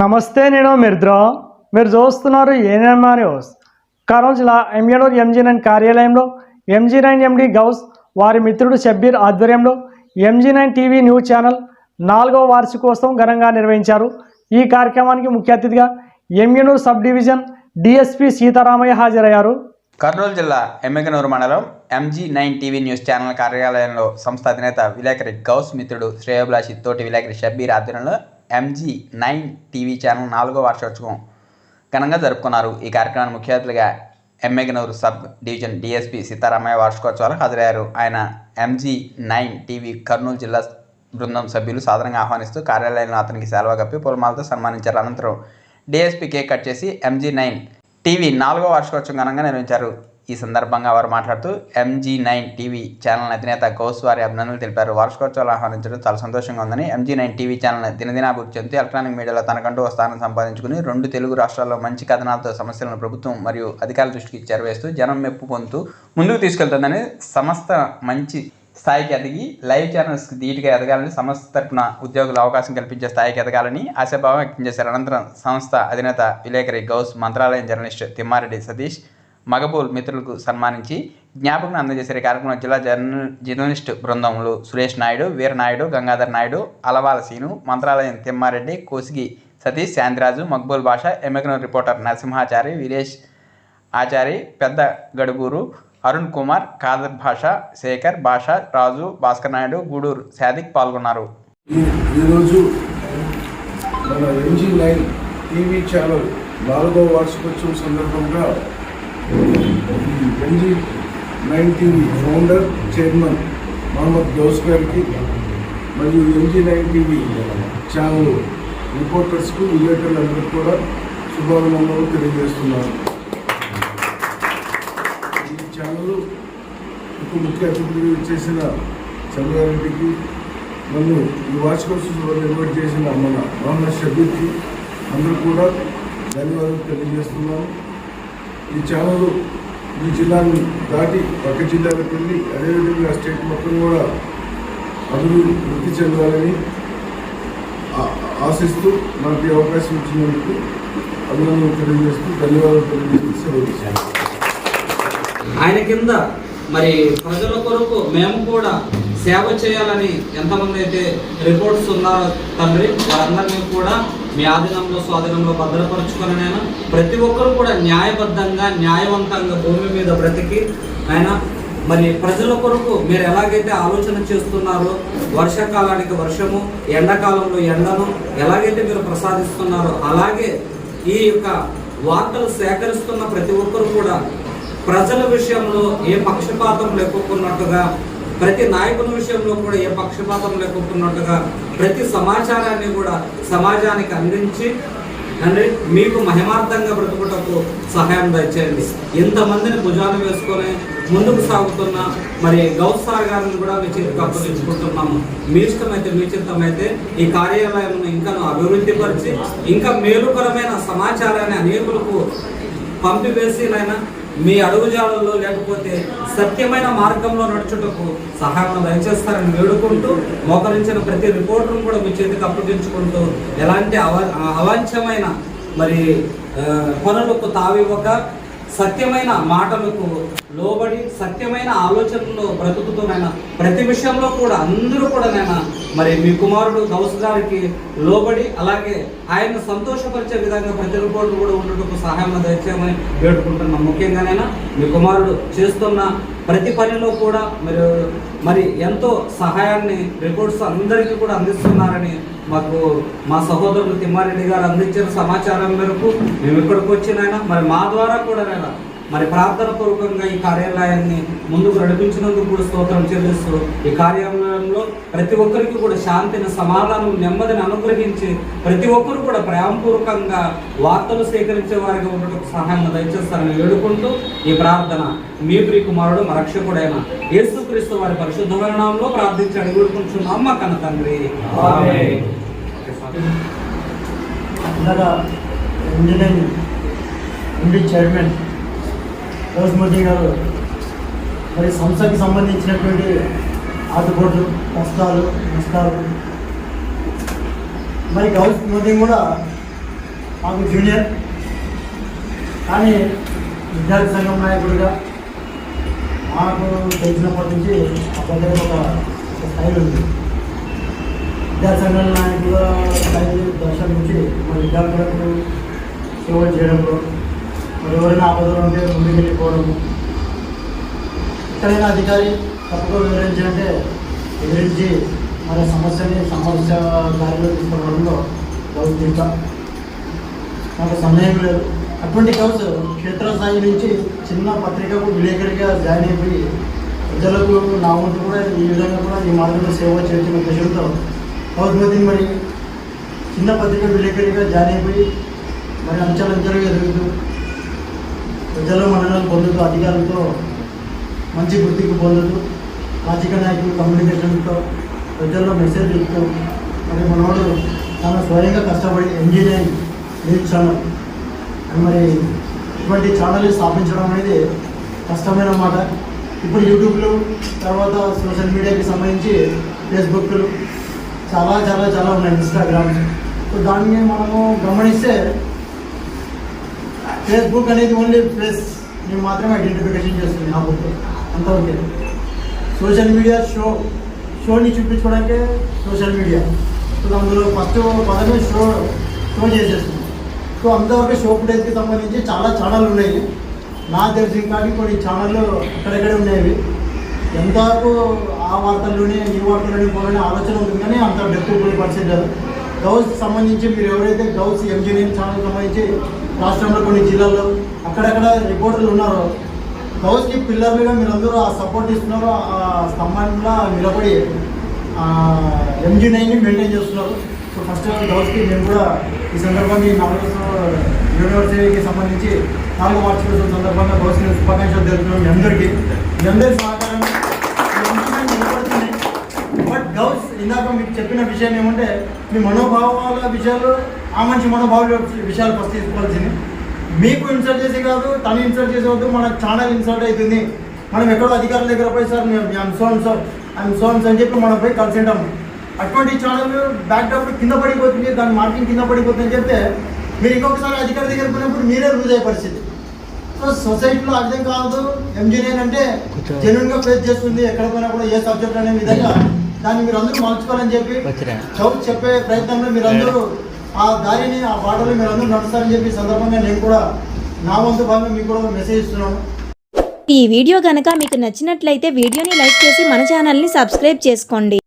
నమస్తే నేను మిర్ద్రో. మీరు చూస్తున్నారు ఏఎన్ఆర్ హౌస్ కర్నూలు జిల్లా ఎంఏనూరు ఎంజీ నైన్ కార్యాలయంలో ఎంజీ నైన్ ఎండి గౌస్ వారి మిత్రుడు షబ్బీర్ ఆధ్వర్యంలో MG nine TV news channel నాలుగవ వార్షికోత్సవం ఘనంగా నిర్వహించారు. ఈ కార్యక్రమానికి ముఖ్య అతిథిగా ఎంఎనూరు సబ్ డివిజన్ డిఎస్పి సీతారామయ్య హాజరయ్యారు. కర్నూలు జిల్లా ఎమ్మిగనూరు మండలం MG nine TV news channel కార్యాలయంలో సంస్థ అధినేత విలేకరి గౌస్ మిత్రుడు శ్రేయోభిలాషి తోటి విలేకరి షబ్బీర్ ఆధ్వర్యంలో ఎంజీ నైన్ టీవీ ఛానల్ నాలుగో వార్షికోత్సవం ఘనంగా జరుపుకున్నారు. ఈ కార్యక్రమాన్ని ముఖ్య అతిథిగా Yemmiganur sub division DSP Sitaramaiah వార్షికోత్సవాలకు హాజరయ్యారు. ఆయన ఎంజీ నైన్ టీవీ కర్నూలు జిల్లా బృందం సభ్యులు సాధారణంగా ఆహ్వానిస్తూ కార్యాలయంలో అతనికి సెలవు కప్పి పూలమాలతో సన్మానించారు. అనంతరం డిఎస్పీ కేక్ కట్ చేసి ఎంజీ నైన్ టీవీ నాలుగో వార్షికోత్సవం ఘనంగా నిర్వహించారు. ఈ సందర్భంగా వారు మాట్లాడుతూ ఎంజీ నైన్ టీవీ ఛానల్ అధినేత గౌస్ వారి అభినందనలు తెలిపారు. వార్షికోత్సవాలు ఆహ్వానించడం చాలా సంతోషంగా ఉందని ఎంజీ నైన్ టీవీ ఛానల్ దినదినాభివృద్ధి చెందుతూ ఎలక్ట్రానిక్ మీడియాలో తనకంటూ స్థానం సంపాదించుకుని రెండు తెలుగు రాష్ట్రాల్లో మంచి కథనాలతో సమస్యలను ప్రభుత్వం మరియు అధికారుల దృష్టికి చేరవేస్తూ జనం మెప్పు పొందుతూ ముందుకు తీసుకెళ్తుందని సంస్థ మంచి స్థాయికి ఎదిగి లైవ్ ఛానల్స్కి ధీటుగా ఎదగాలని సంస్థ తరపున ఉద్యోగులు అవకాశం కల్పించే స్థాయికి ఎదగాలని ఆశాభావం వ్యక్తం చేశారు. అనంతరం సంస్థ అధినేత విలేకరి గౌస్ మంత్రాలయం జర్నలిస్ట్ తిమ్మారెడ్డి సతీష్ మగబూల్ మిత్రులకు సన్మానించి జ్ఞాపకం అందజేసే కార్యక్రమంలో జిల్లా జర్నల్ జర్నలిస్టు బృందములు సురేష్ నాయుడు వీరనాయుడు గంగాధర్ నాయుడు అలవాల సీను మంత్రాలయం తిమ్మారెడ్డి కోసిగి సతీష్ శాంతిరాజు మక్బూల్ భాష ఎమ్మెకనూరు రిపోర్టర్ నరసింహాచారి వీరేష్ ఆచారి పెద్ద గడుగూరు అరుణ్ కుమార్ కాదర్ భాష శేఖర్ భాష రాజు భాస్కర్ నాయుడు గూడూరు సాదిక్ పాల్గొన్నారు. ఈరోజు మన ఎంజీ లైన్ టీవీ ఛానల్ నాలుగో వార్షికోత్సవం సందర్భంగా MG nineteen founder chairman Mohammed Ghouse గారికి మరియు ఎంజీ నైన్ టీవీ ఛానల్ రిపోర్టర్స్కు విలేకరులందరికీ కూడా శుభాభినందనలు తెలియజేస్తున్నాను. ఈ ఛానల్ ఇప్పుడు ముఖ్య అతిథులు చేసిన చంద్రారెడ్డికి నన్ను ఈ వార్షికోత్సవంలో ఇన్వైట్ చేసిన మన మహమ్మద్ షబీర్కి అందరూ కూడా ధన్యవాదాలు తెలియజేస్తున్నాను. ఈ ఛానల్ ఈ జిల్లాను దాటి పక్క జిల్లాలకు వెళ్ళి అదేవిధంగా స్టేట్ మొత్తం కూడా అభివృద్ధి వృద్ధి చెందాలని ఆశిస్తూ నాకు ఈ అవకాశం ఇచ్చినందుకు అభినందనలు తెలియజేస్తూ ధన్యవాదాలు తెలియజేస్తూ సెలవు ఆయన కింద మరి ప్రజల కొరకు మేము కూడా సేవ చేయాలని ఎంతమంది అయితే రిపోర్ట్స్ ఉన్నారో తండ్రి వారందరినీ కూడా మీ ఆధీనంలో స్వాధీనంలో భద్రపరుచుకొని నేను ప్రతి ఒక్కరు కూడా న్యాయబద్ధంగా న్యాయవంతంగా భూమి మీద బ్రతికి ఆయన మరి ప్రజల కొరకు మీరు ఎలాగైతే ఆలోచన చేస్తున్నారో వర్షాకాలానికి వర్షము ఎండాకాలంలో ఎండను ఎలాగైతే మీరు ప్రసాదిస్తున్నారో అలాగే ఈ యొక్క వార్తలు సేకరిస్తున్న ప్రతి ఒక్కరు కూడా ప్రజల విషయంలో ఏ పక్షపాతం లేకపోతున్నట్టుగా ప్రతి నాయకుల విషయంలో కూడా ఏ పక్షపాతం లేకపోతున్నట్టుగా ప్రతి సమాచారాన్ని కూడా సమాజానికి అందించి అంటే మీకు మహిమార్థంగా బ్రతుకుటకు సహాయం దయచేయండి. ఇంతమందిని భుజాలు వేసుకొని ముందుకు సాగుతున్న మరి గౌస్ సార్ గారిని కూడా మీ చేతికి అప్పగించుకుంటున్నాము. మీ ఇష్టమైతే మీ చిత్తమైతే ఈ కార్యాలయం ఇంకా అభివృద్ధి పరిచి ఇంకా మేలుకరమైన సమాచారాన్ని అనేకులకు పంపివేసి నాయన మీ అడుగుజాడల్లో లేకపోతే సత్యమైన మార్గంలో నడుచుటకు సహాయం దయచేస్తారని వేడుకుంటూ మోకరించిన ప్రతి రిపోర్టర్ను కూడా మీ చేతికి అప్పగించుకుంటూ ఎలాంటి అవ అవాంఛమైన మరి పనులకు తావివ్వక సత్యమైన మాటలకు లోబడి సత్యమైన ఆలోచనలో బ్రతుకుతూనైనా ప్రతి విషయంలో కూడా అందరూ కూడా నేను మరి మీ కుమారుడు గౌస్ గారికి లోబడి అలాగే ఆయన సంతోషపరిచే విధంగా ప్రతి రిపోర్టు కూడా ఉండటకు సహాయం దయచేయమని వేడుకుంటున్నాం. ముఖ్యంగానైనా మీ కుమారుడు చేస్తున్న ప్రతి పనిలో కూడా మీరు మరి ఎంతో సహాయాన్ని రిపోర్ట్స్ అందరికీ కూడా అందిస్తున్నారని మాకు మా సహోదరులు తిమ్మారెడ్డి గారు అందించిన సమాచారం మేరకు మేము ఇక్కడికి వచ్చినైనా మరి మా ద్వారా కూడా నేను మరి ప్రార్థన పూర్వకంగా ఈ కార్యాలయాన్ని ముందుకు నడిపించినందుకు కూడా స్తోత్రం చెల్లిస్తూ ఈ కార్యాలయంలో ప్రతి ఒక్కరికి కూడా శాంతిని సమాధానం నెమ్మదిని అనుగ్రహించి ప్రతి ఒక్కరు కూడా ప్రేమపూర్వకంగా వార్తలు సేకరించే వారిగా ఉండటం సహాయం దయచేస్తారని వేడుకుంటూ ఈ ప్రార్థన మీ ప్రియ కుమారుడు మా రక్షకుడైన యేసుక్రీస్తు వారి పరిశుద్ధమైన నామంలో ప్రార్థించి అడిగి వేడుకుంటున్నాం మా కన్న తండ్రి. ఇంజనీరింగ్ ఎండి చైర్మన్ రోజ్మతి గారు మరి సంస్థకి సంబంధించినటువంటి ఆటుపోట్లు కష్టాలు నష్టాలు. మరి గౌస్ మోదీ కూడా మాకు జూనియర్ కానీ విద్యార్థి సంఘం నాయకుడిగా మాకు తెలిసినప్పటి నుంచి అబ్బాయి ఒక ఒక స్థాయిలో ఉంది. విద్యార్థి సంఘం నాయకుల స్థాయి దర్శనం నుంచి మన విద్యార్థులకు సేవ చేయడంలో మరి ఎవరైనా ఆపదలు ఉంటే ముందుకు వెళ్ళిపోవడము ఎక్కడైనా అధికారి తప్పుగా వివరించాలంటే వివరించి మరి సమస్యని సమస్య దారిలో తీసుకోవడంలో గౌరవించ నాకు సందేహం లేదు. అటువంటి కౌస్ క్షేత్రస్థాయి నుంచి చిన్న పత్రికకు విలేకరిగా జాయిన్ అయిపోయి ప్రజలకు నా వంతు కూడా ఈ విధంగా కూడా ఈ మార్గంలో సేవ చేసిన ఉద్దేశంతో కౌస్మతి మరి చిన్న పత్రిక విలేకరిగా జాయిన్ అయిపోయి మరి అంచెలంచెలుగా ఎదుగుతూ ప్రజలు మన్ననలు పొందుతూ అధికారులతో మంచి గుర్తింపు పొందుతూ రాజకీయ నాయకులు కమ్యూనికేషన్తో ప్రజల్లో మెసేజ్ ఇస్తూ మరి మనవాడు చాలా స్వయంగా కష్టపడి ఇంజనీరింగ్ న్యూస్ ఛానల్ మరి ఇటువంటి ఛానల్ని స్థాపించడం అనేది కష్టమైన మాట. ఇప్పుడు యూట్యూబ్లు తర్వాత సోషల్ మీడియాకి సంబంధించి ఫేస్బుక్లు చాలా చాలా చాలా ఉన్నాయి ఇన్స్టాగ్రామ్ సో దాన్ని మనము గమనిస్తే ఫేస్బుక్ అనేది ఓన్లీ ప్లేస్ నేను మాత్రమే ఐడెంటిఫికేషన్ చేస్తుంది నా బుక్ అంతవరకే సోషల్ మీడియా షో షోని చూపించుకోవడానికే సోషల్ మీడియా. సో అందులో ఫస్ట్ పదమే షో షో చేసేస్తుంది. సో అంతవరకు షో ఫుటేజ్కి సంబంధించి చాలా ఛానళ్ళు ఉన్నాయి. నాకు తెలిసి కానీ కొన్ని ఛానళ్ళు అక్కడెక్కడే ఉన్నాయి ఎంతవరకు ఆ వార్తల్లోనే ఈ వార్తల్లోనే పోవాలనే ఆలోచన ఉంటుంది కానీ అంత డెప్త్ పోయి గౌస్ సంబంధించి మీరు ఎవరైతే గౌస్ ఎంజీనియరింగ్ ఛానల్ సంబంధించి రాష్ట్రంలో కొన్ని జిల్లాల్లో అక్కడక్కడ రిపోర్టర్లు ఉన్నారో గౌస్కి పిల్లర్లుగా మీరందరూ ఆ సపోర్ట్ ఇస్తున్నారు ఆ స్తంభంలో నిలబడి ఎంజీ నైన్ని మెయింటైన్ చేస్తున్నారు. సో ఫస్ట్ ఆఫ్ గౌస్కి మేము కూడా ఈ సందర్భంగా ఈ నాలుగు యూనివర్సిటీకి సంబంధించి నాలుగు వార్షికోత్సవం సందర్భంగా గౌస్కి శుభాకాంక్షలు తెలుపుతున్నాం మీ అందరికీ. మీ అందరి సహకారం ఇందాక మీకు చెప్పిన విషయం ఏమంటే మీ మనోభావాల విషయాలు ఆ మంచి మనోభావాల విషయాలు ఫస్ట్ తీసుకోవాల్సింది. మీకు ఇన్సల్ట్ చేసి కాదు తను ఇన్సల్ట్ చేసి వద్దు మన ఛానల్ ఇన్సల్ట్ అవుతుంది. మనం ఎక్కడో అధికారుల దగ్గర పోయి సార్ మేము సోన్ సార్ ఐఎమ్ సోన్స్ అని చెప్పి మనం పోయి కలిసి ఉంటాము అటువంటి ఛానల్ బ్యాక్డ్రాప్ కింద పడిపోతుంది దాని మార్కింగ్ కింద పడిపోతుంది అని చెప్తే మీరు ఇంకొకసారి అధికారి దగ్గర పోయినప్పుడు మీరే లూజ్ అయ్యే పరిస్థితి. సో సొసైటీలో విధంగా కాదు. ఎంజీనియర్ అంటే జెన్యున్గా ఫేస్ చేస్తుంది. ఎక్కడ పోయినా కూడా ఏ సబ్జెక్ట్ అనే విధంగా దాన్ని మీరు అందరూ మలుచుకోవాలని చెప్పి చౌక్ చెప్పే ప్రయత్నంలో మీరందరూ ఆ దారిని ఆ బాటలో మీరందరూ నడుస్తారని చెప్పి ఈ సందర్భంగా నేను కూడా నా వంతు భాగంగా మీకు కూడా మెసేజ్ ఇస్తున్నాను. ఈ వీడియో గనక మీకు నచ్చినట్లయితే వీడియోని లైక్ చేసి మన ఛానల్ని సబ్స్క్రైబ్ చేసుకోండి.